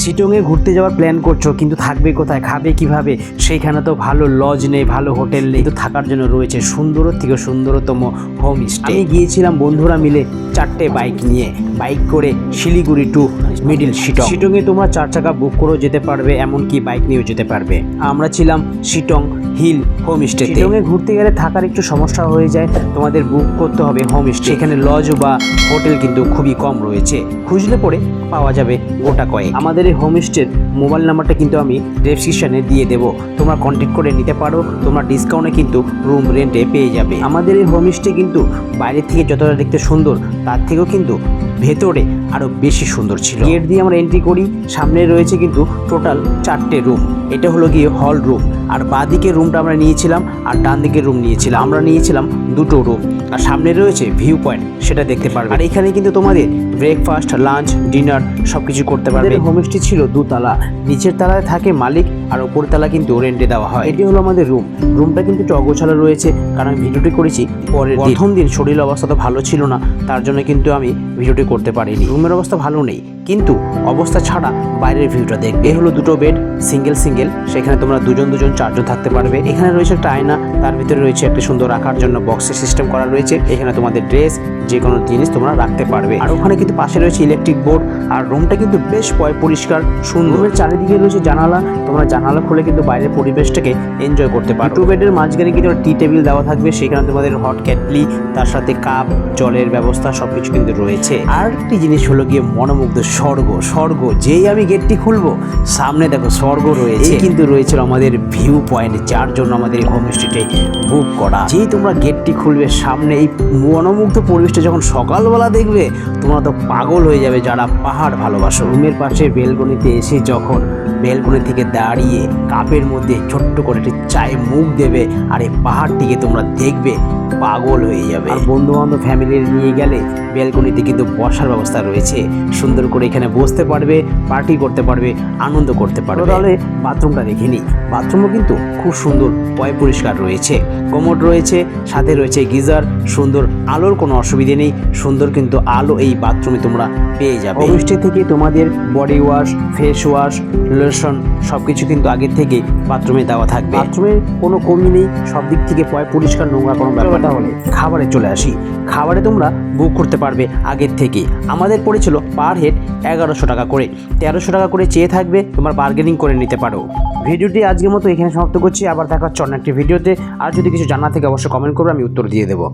চিটংয়ে ঘুরতে যাওয়ার প্ল্যান করছ, কিন্তু থাকবে কোথায়, খাবে কীভাবে? সেইখানে তো ভালো লজ নেই, ভালো হোটেল নেই তো থাকার জন্য রয়েছে সুন্দর থেকে সুন্দরতম হোম স্টে আমি গিয়েছিলাম বন্ধুরা মিলে চারটে বাইক নিয়ে বাইক করে শিলিগুড়ি টু মিডিল শিটং শিটংয়ে তোমরা চার চাকা বুক করেও যেতে পারবে, এমনকি বাইক নিয়েও যেতে পারবে। আমরা ছিলাম শিটং হিল হোম স্টে শিটংয়ে ঘুরতে গেলে থাকার একটু সমস্যা হয়ে যায়, তোমাদের বুক করতে হবে হোম স্টে এখানে লজ বা হোটেল কিন্তু খুবই কম রয়েছে। খুঁজলে পরে পাওয়া যাবে গোটা কয়েক। আমাদের এই হোমস্টের মোবাইল নাম্বারটা কিন্তু আমি ডেসক্রিপশনে দিয়ে দেবো। তোমরা কন্ট্যাক্ট করে নিতে পারো, তোমরা ডিসকাউন্টে কিন্তু রুম রেন্টে পেয়ে যাবে। আমাদের এই হোমস্টে কিন্তু বাইরে থেকে যতটা দেখতে সুন্দর, তার থেকেও কিন্তু ভেতরে আরও বেশি সুন্দর ছিল। গেট দিয়ে আমরা এন্ট্রি করি, সামনে রয়েছে কিন্তু টোটাল চারটে রুম এটা হলো গিয়ে হল রুম আর বাঁ দিকের রুমটা আমরা নিয়েছিলাম, আর ডান দিকের রুম নিয়েছিলাম। আমরা নিয়েছিলাম দুটো রুম আর সামনে রয়েছে ভিউ পয়েন্ট সেটা দেখতে পারবে। আর এখানে কিন্তু তোমাদের ব্রেকফাস্ট লাঞ্চ ডিনার সব কিছু করতে পারবে। হোমস্টে ছিল দুতলা। নিচের তলায় থাকে মালিক আর ওপর তলা কিন্তু রেন্টে দেওয়া হয়। এটি হলো আমাদের রুম রুমটা কিন্তু একটু অগোছালো রয়েছে কারণ আমি ভিডিওটি করেছি পরের প্রথম দিন শরীর অবস্থা তো ভালো ছিল না তার জন্য কিন্তু আমি ভিডিওটি করতে পারিনি। রুমের অবস্থা ভালো নেই কিন্তু অবস্থা ছাড়া বাইরের ভিউটা দেখবে। এ হলো দুটো বেড সিঙ্গেল সিঙ্গেল সেখানে তোমরা দুজন দুজন চারজন থাকতে পারবে। এখানে রয়েছে একটা আয়না তার ভিতরে রয়েছে একটা সুন্দর রাখার জন্য বক্সের সিস্টেম করা রয়েছে, এখানে তোমাদের ড্রেস যে কোনো জিনিস তোমরা রাখতে পারবে। আর ওখানে কিন্তু পাশে রয়েছে ইলেকট্রিক বোর্ড আর রুমটা কিন্তু বেশ পরিষ্কার, সুন্দর। চারিদিকে রয়েছে জানালা, তোমরা জানালা খুলে কিন্তু বাইরের পরিবেশটাকে এনজয় করতে পারো। টু বেডের মাঝখানে কিন্তু টি টেবিল দেওয়া থাকবে, সেখানে তোমাদের হট ক্যাটলি তার সাথে কাপ জলের ব্যবস্থা সবকিছু কিন্তু রয়েছে। আর একটি জিনিস হলো গিয়ে মনোমুগ্ধ স্বর্গ। স্বর্গ, যেই আমি গেটটি খুলবো, সামনে দেখো স্বর্গ রয়েছে। কিন্তু রয়েছে আমাদের ভিউ পয়েন্ট যার জন্য আমাদের হোমস্টেটে বুক করা। যেই তোমরা গেটটি খুলবে সামনে। এই মনোমুগ্ধ পরিবেশটা যখন সকালবেলা দেখবে তোমরা তো পাগল হয়ে যাবে যারা পাহাড় ভালোবাসো। রুমের পাশে বেলকনিতে এসে যখন বেলকনি থেকে দাঁড়িয়ে কাপের মধ্যে ছোট্ট করে একটি চায়ে মুখ দেবে আর এই পাহাড়টিকে তোমরা দেখবে পাগল হয়ে যাবে। আর বন্ধু বান্ধব ফ্যামিলির নিয়ে গেলে বেলকনিতে কিন্তু বসার ব্যবস্থা রয়েছে। সুন্দর করে এখানে বসতে পারবে পার্টি করতে পারবে আনন্দ করতে পারবে। তাহলে বাথরুমটা দেখে নিই। বাথরুমও কিন্তু খুব সুন্দর পয় পরিষ্কার রয়েছে। কোমোড রয়েছে সাথে রয়েছে গিজার সুন্দর আলোর কোনো অসুবিধে নেই সুন্দর কিন্তু আলো এই বাথরুমে তোমরা পেয়ে যাবে। হোমস্টে থেকে তোমাদের body wash face wash lotion সব কিছু কিন্তু আগের থেকে বাথরুমে দেওয়া থাকবে। বাথরুমের কোনো কমি নেই সব দিক থেকে পয় পরিষ্কার নোংরা কোনো ব্যাপার তাহলে খাবারে চলে আসি। খাবারে তোমরা বুক করতে পারবে আগের থেকে। আমাদের পড়েছিল পার হেড এগারোশো টাকা করে। তেরোশো টাকা করে চেয়ে থাকবে তোমার বার্গেনিং করে নিতে পারো। ভিডিওটি আজকের মতো এখানে সমাপ্ত করছি। আবার দেখা হচ্ছে অন্য একটি ভিডিওতে। আর যদি কিছু জানা থেকে অবশ্যই কমেন্ট করবে আমি উত্তর দিয়ে দেবো।